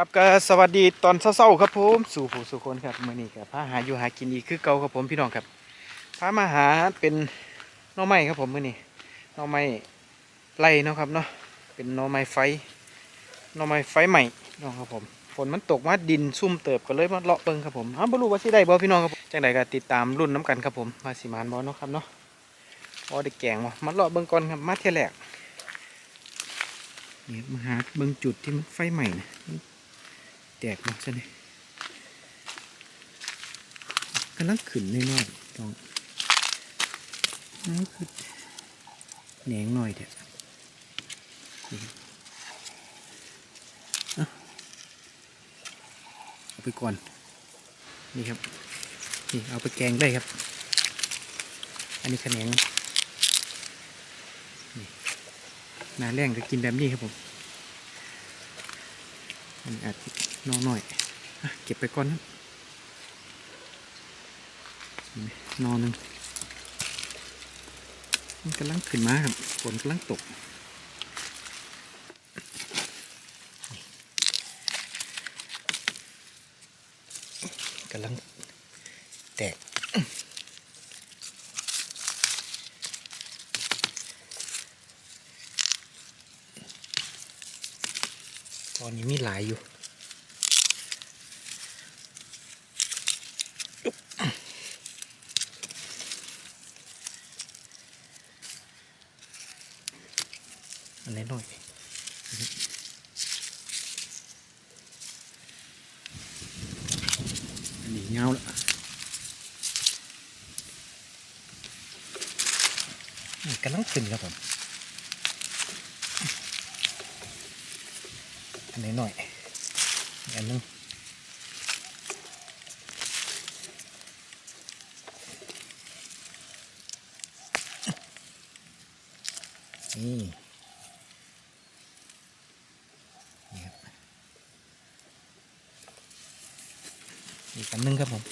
ครับก็สวัสดีตอนเช้าๆครับผมสู่ผู้สู่คนครับมื้อนี้ก็พาหาอยู่หากินอีกคือเก่าครับผมพี่น้องครับพามาหาเป็นน่อไม้ครับผมมื้อนี้น่อไม้ไล่เนาะครับเนาะเป็นน่อไม้ไฟน่อไม้ไฟใหม่น้องครับผมฝนมันตกมาดินซุ่มเติบก็เลยมาเลาะเบิ่งครับผมอ้าวบรู้ว่าสิได้บ่พี่น้องครับจังใดก็ติดตามรุ่นน้ำกันครับผมว่าสิมานบ่เนาะครับเนาะพอได้แกงบ่มาเลาะเบิงก่อนครับมาเที่ยแรกนี่ยมาหาเบิงจุดที่มันไฟใหม่นะ แตกมาซะเลยกำลังขึ้นน้อยๆลองนั่นคือแหนงหน่อยเถอะเอาไปก่อน นี่ครับ นี่เอาไปแกงได้ครับ อันนี้ขแหนงนี่หนาแรงก็กินแบบนี้ครับผม อันอาจจะ นอยหน่อยเก็บไปก่อนครับนี่ไหมนหนึ่งมันกำลังขึ้นมาครับฝนกำลังตกกำลังแตกตอนนี้มีหลายอยู่ อันนี้หน่อยอันนี้เงาละกำลังขึ้นครับผมอันนี้หน่อยอันนึงนี่ครับ อันหนึงครับผม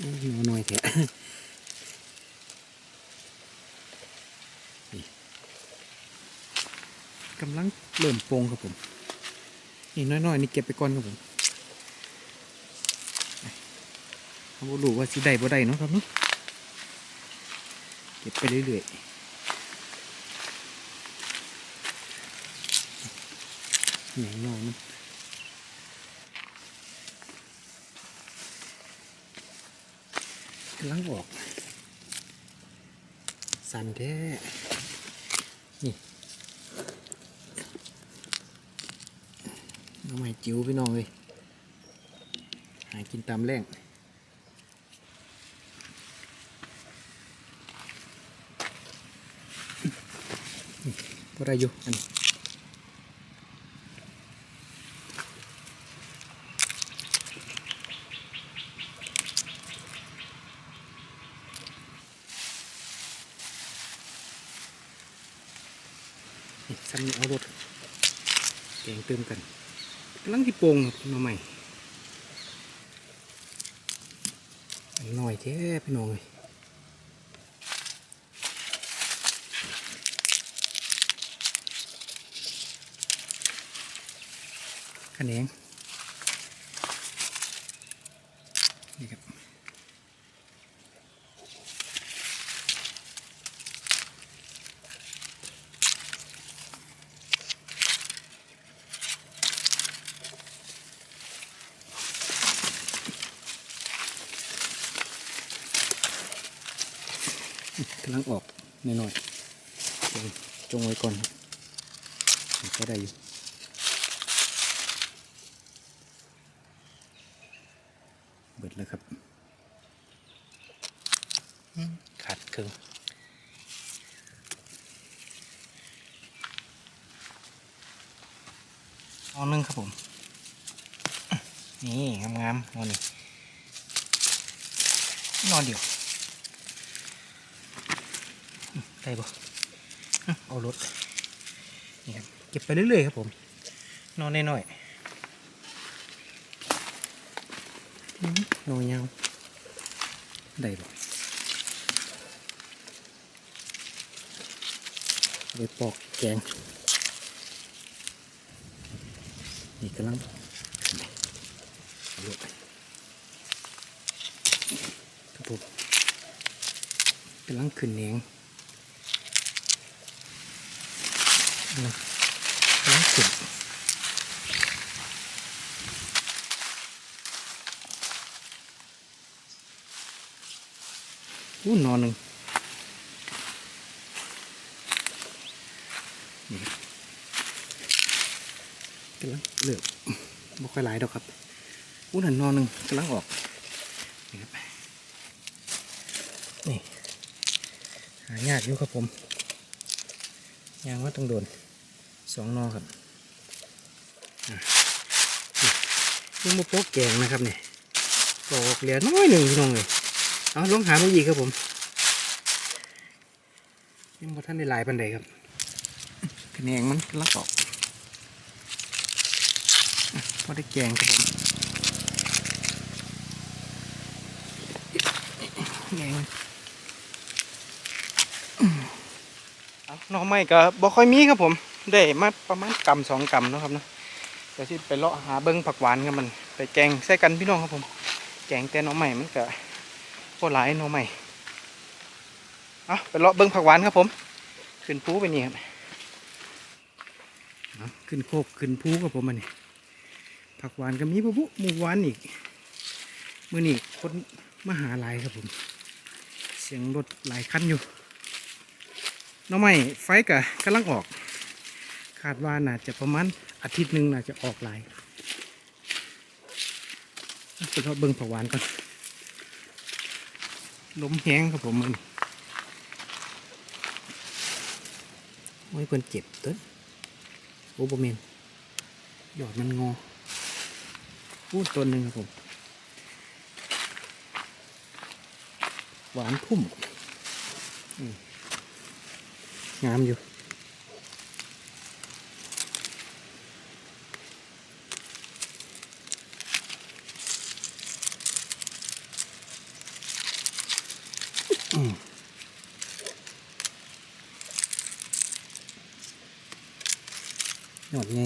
อยหัวหน่อยเถอะกำลังเริ่มโปรงครับผม นี่น้อยๆนี่เก็บไปก่อนครับผมเขาบ่รู้ว่าสิได้บ่ได้เนาะครับเนาะเก็บไปเรื่อยๆแหนงนอนมันกำลังออก สันแท้ น้องใหม่จิ๋วพี่น้องเลยหากินตามแรงนี่พอได้อยู่อันนี่ซ้ำนี่เอารถแกงเติมกัน กำลังที่โป่งครับมาใหม่หน่อยแท้พี่น้องเลยขะแหนงนี่ครับ กำลังออกหน่อยๆจงไว้ก่อนก็ได้อยู่เบิดแล้วครับขาดครึ่งเอานึ่งครับผม นี่งามๆนอนนี่นอนเดียว ได้ปะเอารถนี่ครับเก็บไปเรื่อยๆครับผมนอนน้อยๆนอนยาวได้บ่เอไปปอกแกงนี่กำลังลูกครับผมกำลังขึ้นแหนง นะลังขึ้นอู้นอนหนึ่งนี่ครับกำลังเลือกบ่ค่อยหลายดอกครับอู้นั่นนอนหนึ่งกำลังออกนี่หายากอยู่ครับผม ยางว่าต้องโดนสองนอครับนี่ยังบ่โป๊กแกงนะครับเนี่ยออกเหลือน้อยหนึ่งพี่น้องเลยเอาลองหามาอีกครับผมยังบ่ท่านได้ลายปันใดครับคะแนนมันลังออกพอได้แกงครับผมแกง เอาหน่อไม้ก็บ่ค่อยมีครับผมได้มาประมาณกำสองกำนะครับเนาะเดี๋ยวสิไปเลาะหาเบิ้งผักหวานครับมัน ไปแกงใส่กันพี่น้องครับผม แกงแต่น่อไม้มันก็โคหลายน่อไม้เอาไปเลาะเบิ้งผักหวานครับผม ขึ้นภูไปนี่ครับขึ้นโคกขึ้นภูครับผมมันนี่ผักหวานก็มีปะปุ๊หมูหวานอีกมื่อนี้คนมาหาหลายครับผม เสียงรถหลายคันอยู่ น่อไม้ไฟกะกำลังออก คาดว่าน่าจะประมาณอาทิตย์หนึ่งน่าจะออกหลายไปเราเบิ่งผักหวานก่อนล้มแห้งครับผมมันโอ้ยเพิ่นเจ็บเต้นโอ้บเมนหยอดมันงอพูดตัวหนึ่งครับผม หวานพุ่มอืม งามอยู่หยอดไง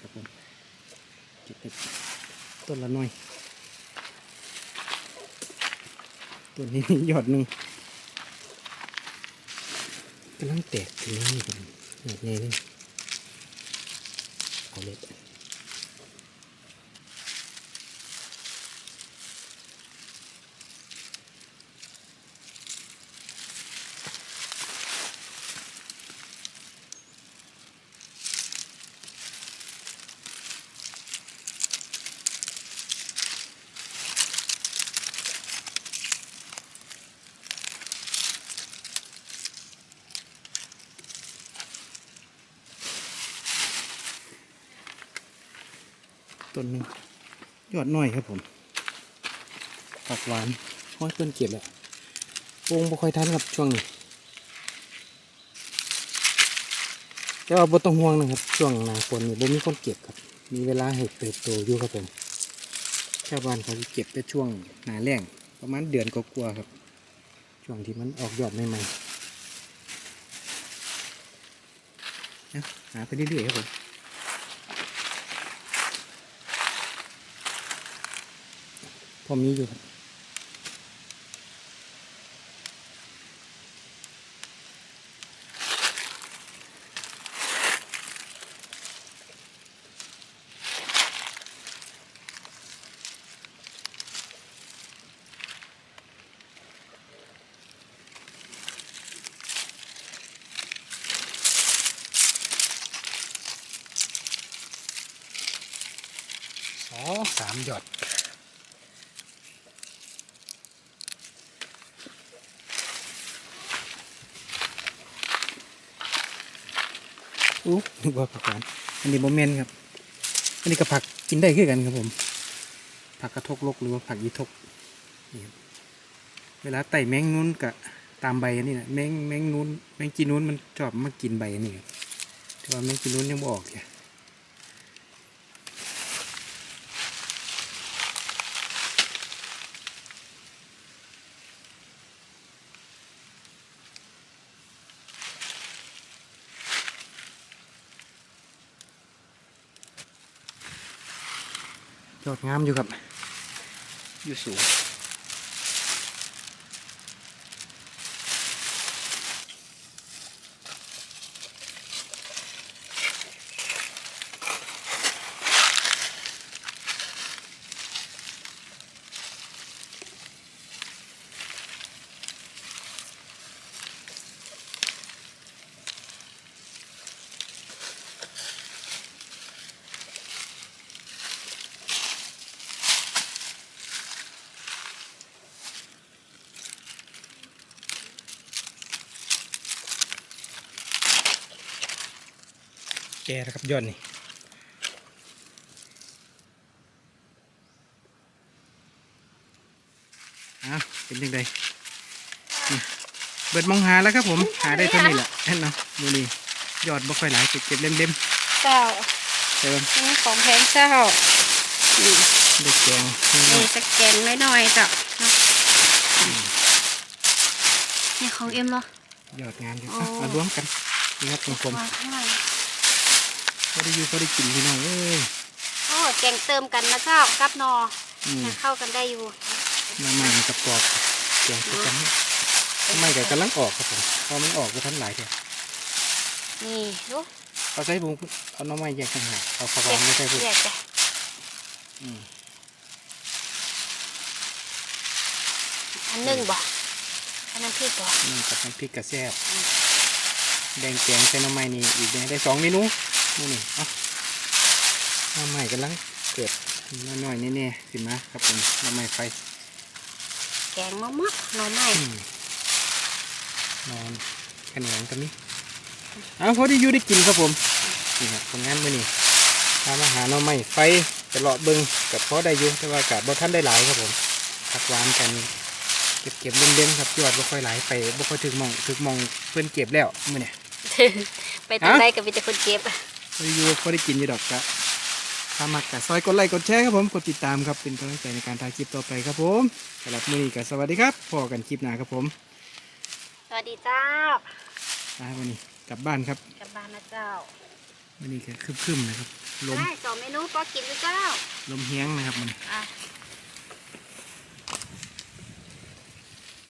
ครับผมเก็บไปต้นละหน่อย ตัวนี้หยอดหนึ่ง กำลังแตกถึงนี่ครับหยอดไงเลยเอาเลย ต้นหนึ่งยอดน้อยครับผมผักหวานห้อยเพื่อนเก็บแหล้วงบ่ค่อยทันครับช่วงนี้แต่ว่าบ่ต้องห่วงนะครับ ช่วงหน้าฝนนี่บ่มีคนเก็บครับ มีเวลาให้เติบโตอยู่ครับผมชาวบ้านเขาเก็บแต่ช่วงหน้าแล้งประมาณเดือนกว่าๆครับ ช่วงที่มันออกยอดใหม่ๆเอาหาไปเรื่อยๆครับผม พอมีอยู่ครับสามหยด อู้นึกว่าผักหวานอันนี้โมเมนครับ อันนี้ก็ผักกินได้คือกันครับผม ผักกระทกลกหรือว่าผักยีทกนี่ครับเวลาไต่แมงนุ้นกับตามใบอันนี้นะแมงแมงนุ้นแมงจีนุ้นมันชอบมากินใบอันนี้แต่ว่าแมงจีนุ้นยังบอกเนี่ย ดงามอยู่ครับ อยู่สูง แก่แล้วครับยอดนี่อ้าวเป็นยังไงนี่เบิดมองหาแล้วครับผม หาได้เท่านี้แหละเห็นเนาะดูนี่ยอดบ่ค่อยหลายเก็บเก็บเล่มเจ้าๆเติมนี่ของแพงเจ้านี่เด็กแกงนี่นี่เนาะสแกนน้อยๆเจ้าเนาะนี่ของเอ็มเหรอยอดงามอยู่อ๋ออะมารวมกันนี่ครับผม ก็ได้อยู่ก็ได้กินพี่น้องเอ้ยโอ้แกงเติมกันนะเจ้ากับนออืมให้เข้ากันได้อยู่มาใหม่กับกรอบแกงคือกันนี่ทำไมแต่กำลังออกครับผมพอมันออกก็ทันหลายเถอะนี่ดูเอาใส่บุ้งเอาหน้ำไม้แยกต่างหากเอาข้าวหแยอมกไม่ใช่บุ้งแยกไปอืมอันหนึ่งบ่อันนั้นพี่บ่นี่กับน้ำพริกกระแซบแดงแกงใส่หน้ำไม้นี่อีกได้สองเมนู นี่นี่เอาหน้ำไม้กำลังเกิดน้อยๆแน่ๆขึ้นมาครับผมหน้ำไม้ไฟแกงมะมะหน่อไม้อืมนอนขนงกันนี่เอาพอได้อยู่ได้กินครับผมนี่ครับผลงานมื้อนี้ทำอาหารหน้ำไม้ไฟตลอดเบิ่งกับพอได้อยู่แต่ว่าอากาศบ่ทันได้หลายครับผมผักหวานกันเก็บเก็บเล่นๆครับยอดบ่ค่อยหลายไปบ่ค่อยถึงหมองถึงหมองเพิ่นเก็บแล้วมื้อนี้ไปทางใดก็มีแต่คนเก็บ พอได้อยู่พอได้กินอยู่ดอกกะถ้ามักกะซอยกดไลค์กดแชร์ครับผมกดติดตามครับเป็นกำลังใจในการถ่ายคลิปต่อไปครับผมสำหรับมื้อนี้ก็สวัสดีครับพอกันคลิปหน้าครับผมสวัสดีเจ้านะวันนี้กลับบ้านครับกลับบ้านนะเจ้าวันนี้ก็ครึมๆนะครับลมได้สองเมนูพอกินด้วยเจ้าลมเฮียงนะครับมันอะ